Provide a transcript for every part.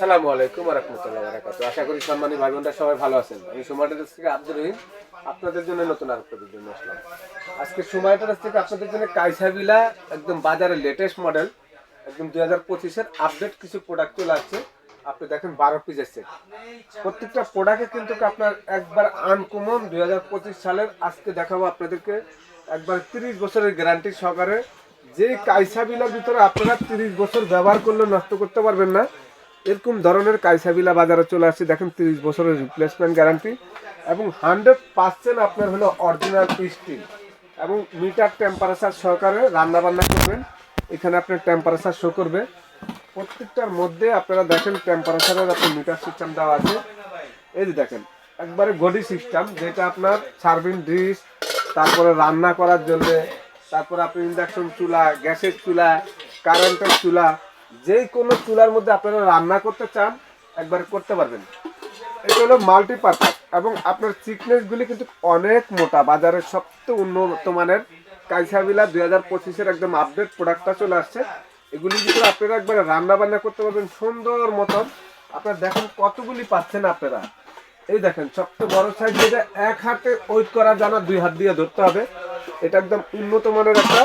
আসসালামু আলাইকুম রহমতুল্লাহ বারাকাতু আশা করি সম্মানী ভাই বোনরা সবাই ভালো আছেন। আমি সুমাইটার থেকে আব্দুর রহিম, আপনাদের জন্য নতুন আর একটা ভিডিও নিয়ে আসলাম। আজকে সুমাইটার থেকে আপনাদের জন্য কাইসাবিলা একদম বাজারের লেটেস্ট মডেল একদম দুই হাজার পঁচিশের আপডেট কিছু প্রোডাক্ট চলে আসছে। আপনি দেখেন বারো পিস এসছে প্রত্যেকটা প্রোডাক্টে কিন্তু আপনার একবার আনকমন দুই হাজার পঁচিশ সালের, আজকে দেখাবো আপনাদেরকে একবার তিরিশ বছরের গ্যারান্টি সহকারে। যে কাইসাবিলার ভিতরে আপনারা তিরিশ বছর ব্যবহার করলে নষ্ট করতে পারবেন না। এরকম ধরনের কাইসাবিলা বাজারে চলে আসছে, দেখেন তিরিশ বছরের রিপ্লেসমেন্ট গ্যারান্টি এবং হান্ড্রেড পার্সেন্ট আপনার হলো অরিজিনাল স্টিল এবং মিটার টেম্পারেচার সহকারে রান্না বান্না করবেন। এখানে আপনার টেম্পারেচার শো করবে। প্রত্যেকটার মধ্যে আপনারা দেখেন টেম্পারেচারের আপনার মিটার সিস্টেম দেওয়া আছে। এই যে দেখেন, একবারে গডি সিস্টেম যেটা আপনার সার্ভিং ডিশ তারপরে রান্না করার জন্যে, তারপরে আপনি ইন্ডাকশন চুলা, গ্যাসের চুলা কারেন্টের চুলা যে কোনো চুলার মধ্যে আপনারা রান্না করতে চান, একবার করতে পারবেন। এটা হলো মাল্টিপারপাস এবং আপনার চিকনেসগুলি কিন্তু অনেক মোটা। বাজারের সবচেয়ে উন্নত মানের কাইসাবিলা দুই হাজার পঁচিশের একদম আপডেট প্রোডাক্টটা চলে আসছে। এগুলি কিন্তু আপনারা একবার রান্না বান্না করতে পারবেন সুন্দর মতন। আপনারা দেখেন কতগুলি পাচ্ছেন আপনারা। এই দেখেন, সবচেয়ে বড় সাইজ যেটা এক হাতে ওয়েট করা জানা দুই হাত দিয়ে ধরতে হবে। এটা একদম উন্নত মানের একটা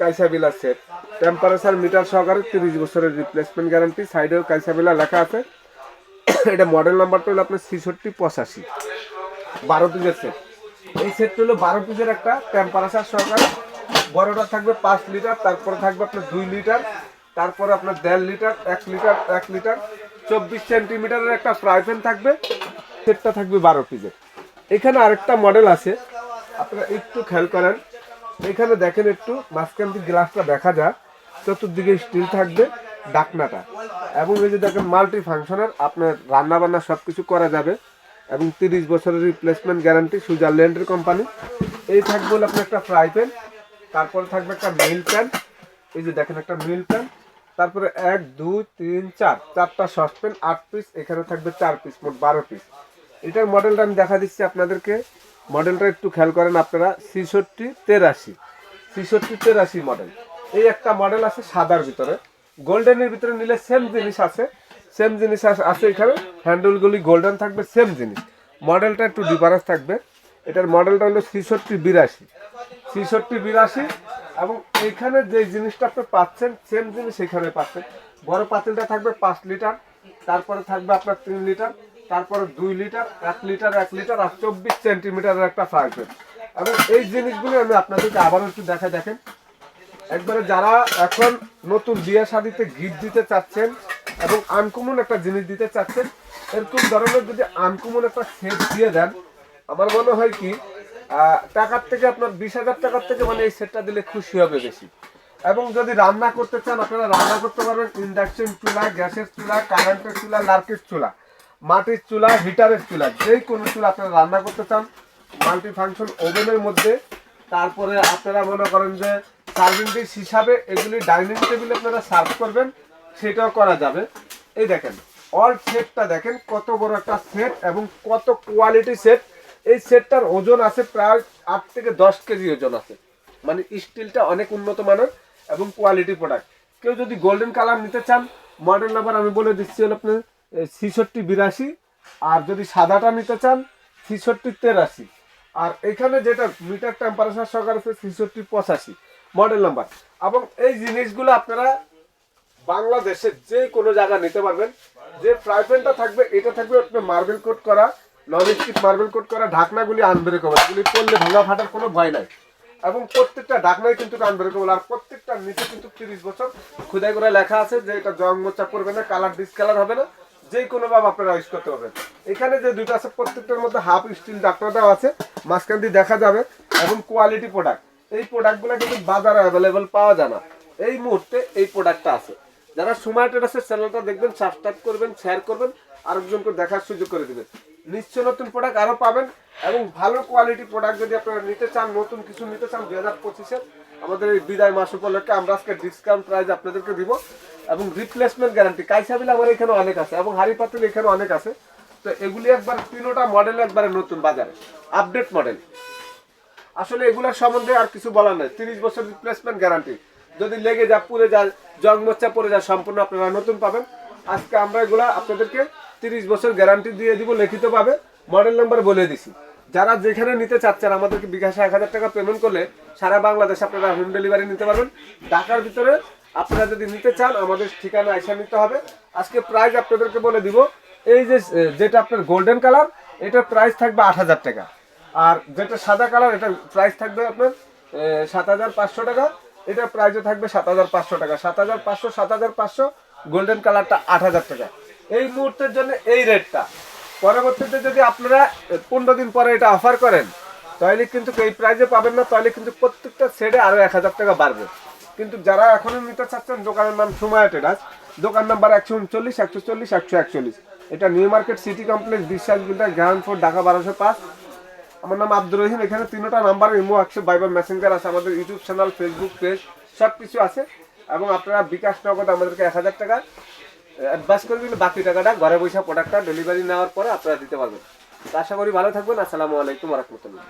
কাইসাবিলা সেট টেম্পারেচার মিটার সহকারে তিরিশ বছরের রিপ্লেসমেন্ট গ্যারান্টি সাইডেও কাইসাবিলা লেখা আছে। এটা মডেল নাম্বারটা হলো আপনার ছিষট্টি, পঁচাশি। বারো পিসের সেট এই সেটটা হলো বারো পিসের একটা টেম্পারেচার সহকারে। বড়টা থাকবে পাঁচ লিটার তারপরে থাকবে আপনার দুই লিটার তারপরে আপনার দেড় লিটার এক লিটার এক লিটার চব্বিশ সেন্টিমিটারের একটা ফ্রাই প্যান থাকবে। সেটটা থাকবে বারো পিসের এখানে আরেকটা মডেল আছে। আপনারা একটু খেয়াল করেন। এখানে দেখেন একটু, মাঝখান দিয়ে গ্লাসটা দেখা যায় চতুর্দিকে স্টিল থাকবে ডাকনাটা। এবং এই যে দেখেন মাল্টি ফাংশনের আপনার রান্না বান্না সব কিছু করা যাবে। এবং তিরিশ বছরের রিপ্লেসমেন্ট গ্যারান্টি সুইজারল্যান্ডের কোম্পানি এই থাকবে হলো আপনার একটা ফ্রাই প্যান তারপরে থাকবে একটা মিল প্যান এই যে দেখেন একটা মিল প্যান তারপরে এক, দুই, তিন, চার, চারটা সসপ্যান আট পিস এখানে থাকবে চার পিস মোট বারো পিস এটার মডেলটা আমি দেখা দিচ্ছি আপনাদেরকে। মডেলটা একটু খেয়াল করেন আপনারা, ছিষট্টি তেরাশি ছিষট্টি তেরাশি মডেল। এই একটা মডেল আছে সাদার ভিতরে। গোল্ডেনের ভিতরে নিলে সেম জিনিস আছে সেম জিনিস আছে এখানে। হ্যান্ডেলগুলি গোল্ডেন থাকবে সেম জিনিস। মডেলটা একটু ডিফারেন্স থাকবে। এটার মডেলটা হলো ছিষট্টি বিরাশি। ছিষট্টি বিরাশি এবং এইখানে যে জিনিসটা আপনি পাচ্ছেন সেম জিনিস এখানে পাচ্ছেন। বড় পাতিলটা থাকবে পাঁচ লিটার, তারপরে থাকবে আপনার তিন লিটার। তারপরে দুই লিটার, এক লিটার এক লিটার আর চব্বিশ সেন্টিমিটারের একটা প্যান এবং এই জিনিসগুলি আমি আপনাদেরকে আবারও একটু দেখা দেখেন। একবারে যারা এখন নতুন বিয়ে শাদিতে গিফট দিতে চাচ্ছেন এবং আনকমন একটা জিনিস দিতে চাচ্ছেন, এরকম ধরনের যদি আনকমন একটা সেট দিয়ে দেন, আমার মনে হয় কি টাকার থেকে আপনার বিশ হাজার টাকার থেকে মানে এই সেটটা দিলে খুশি হবে বেশি। এবং যদি রান্না করতে চান, আপনারা রান্না করতে পারবেন। ইন্ডাকশন চুলা, গ্যাসের চুলা, কারেন্টের চুলা লার্কের চুলা। মাটির চুলা, হিটারের চুলা, যে কোনো চুলা আপনারা রান্না করতে চান মাল্টি ফাংশন ওভেনের মধ্যে, তারপরে আপনারা মনে করেন যে সার্ভিং ডিশ হিসাবে এগুলি ডাইনিং টেবিলে আপনারা সার্ভ করবেন, সেটাও করা যাবে। এই দেখেন অল সেটটা দেখেন, কত বড় একটা সেট এবং কত কোয়ালিটি সেট এই সেটটার ওজন আছে প্রায় আট থেকে দশ কেজি ওজন আছে। মানে স্টিলটা অনেক উন্নত মানের এবং কোয়ালিটি প্রোডাক্ট কেউ যদি গোল্ডেন কালার নিতে চান মডেল নাম্বার আমি বলে দিচ্ছি হলো আপনার ছিষট্টি বিরাশি, আর যদি সাদাটা নিতে চান, ছিষট্টি তেরাশি। আর এখানে যেটা মিটার টেম্পারেচার আছে ছিষট্টি পঁচাশি মডেল নাম্বার এবং এই জিনিসগুলো আপনারা বাংলাদেশের যে কোনো জায়গা নিতে পারবেন। যে ফ্রাই প্যানটা থাকবে, এটা থাকবে আপনার মার্বেল কোট করা নন স্টিক মার্বেল কোট করা, ঢাকনাগুলি আনব্রেকেবল এগুলি পড়লে ভাঙা ফাটার কোনো ভয় নাই। এবং প্রত্যেকটা ঢাকনাই কিন্তু আনব্রেকেবল আর প্রত্যেকটা নিচে কিন্তু তিরিশ বছর খুদাই করে লেখা আছে যে এটা জং মোচা করবে না কালার ডিসকালার হবে না। যে কোনো ভাবে আপনারা ইউজ করতে পারবেন। এখানে যে দুটো আছে, প্রত্যেকটার মধ্যে হাফ স্টিল ডাক্তার দেওয়া আছে, মাঝখান দিয়ে দেখা যাবে, এবং কোয়ালিটি প্রোডাক্ট এই প্রোডাক্টগুলো কিন্তু বাজারে অ্যাভেলেবেল পাওয়া যায় না। এই মুহূর্তে এই প্রোডাক্টটা আছে। যারা সময় টেরাসের চ্যানেলটা দেখবেন সাবস্ক্রাইব করবেন শেয়ার করবেন, আরেকজনকে দেখার সুযোগ করে দেবেন। নিশ্চয় নতুন প্রোডাক্ট আরও পাবেন, এবং ভালো কোয়ালিটি প্রোডাক্ট যদি আপনারা নিতে চান, নতুন কিছু নিতে চান, দুই হাজার পঁচিশের আমাদের এই বিদায় মাস উপলক্ষে আমরা আজকে ডিসকাউন্ট প্রাইস আপনাদেরকে দিব। এবং রিপ্লেসমেন্ট গ্যারান্টি কাইসাবিল আমার এখানে অনেক আছে এবং হাড়ি পাতিল এখানে অনেক আছে। তো এগুলি একবার তিনোটা মডেল একবারে নতুন বাজারে। আপডেট মডেল আসলে এগুলোর সম্বন্ধে আর কিছু বলার নাই। তিরিশ বছর রিপ্লেসমেন্ট গ্যারান্টি যদি লেগে যা পুড়ে যায় জং মোচা পড়ে যায়, সম্পূর্ণ আপনারা নতুন পাবেন। আজকে আমরা এগুলা আপনাদেরকে তিরিশ বছর গ্যারান্টি দিয়ে দিব, লিখিতভাবে। মডেল নাম্বার বলে দিছি। যারা যেখানে নিতে চাচ্ছেন, আমাদেরকে বিকাশে এক হাজার টাকা পেমেন্ট করলে সারা বাংলাদেশ আপনারা হোম ডেলিভারি নিতে পারবেন। ঢাকার ভিতরে আপনারা যদি নিতে চান, আমাদের ঠিকানা এসে নিতে হবে। আজকে প্রাইস আপনাদেরকে বলে দিব, এই যে, যেটা আপনার গোল্ডেন কালার এটার প্রাইস থাকবে আট হাজার টাকা। আর যেটা সাদা কালার এটার প্রাইস থাকবে আপনার সাত হাজার পাঁচশো টাকা। এটার প্রাইসও থাকবে সাত হাজার পাঁচশো টাকা। সাত হাজার পাঁচশো, সাত হাজার পাঁচশো গোল্ডেন কালারটা আট হাজার টাকা। এই মুহূর্তের জন্য এই রেটটা পরবর্তীতে যদি আপনারা পনেরো দিন পরে এটা অফার করেন, তাহলে কিন্তু এই প্রাইজে পাবেন না, তাহলে কিন্তু প্রত্যেকটা সেটে আরও এক হাজার টাকা বাড়বে। কিন্তু যারা এখনও নিতে চাচ্ছেন, দোকানের নাম সুমায়া ট্রেডার্স, দোকান নাম্বার একশো উনচল্লিশ, একশো চল্লিশ, একশো একচল্লিশ। এটা new market city complex, Biswas builder, ground floor, Dhaka বারোশো পাঁচ। আমার নাম আব্দুর রহিম, এখানে তিনটা number, imo, WhatsApp Viber Messenger আছে আমাদের ইউটিউব চ্যানেল, ফেসবুক পেজ সব কিছু আছে। এবং আপনারা বিকাশ নগদ আমাদেরকে এক হাজার টাকা অ্যাডভান্স করে দিলে বাকি টাকাটা ঘরে বসে প্রোডাক্টটা ডেলিভারি নেওয়ার পরে আপনারা দিতে পারবেন। আশা করি ভালো থাকবেন। আসসালামু আলাইকুম রহমতুল্লাহ।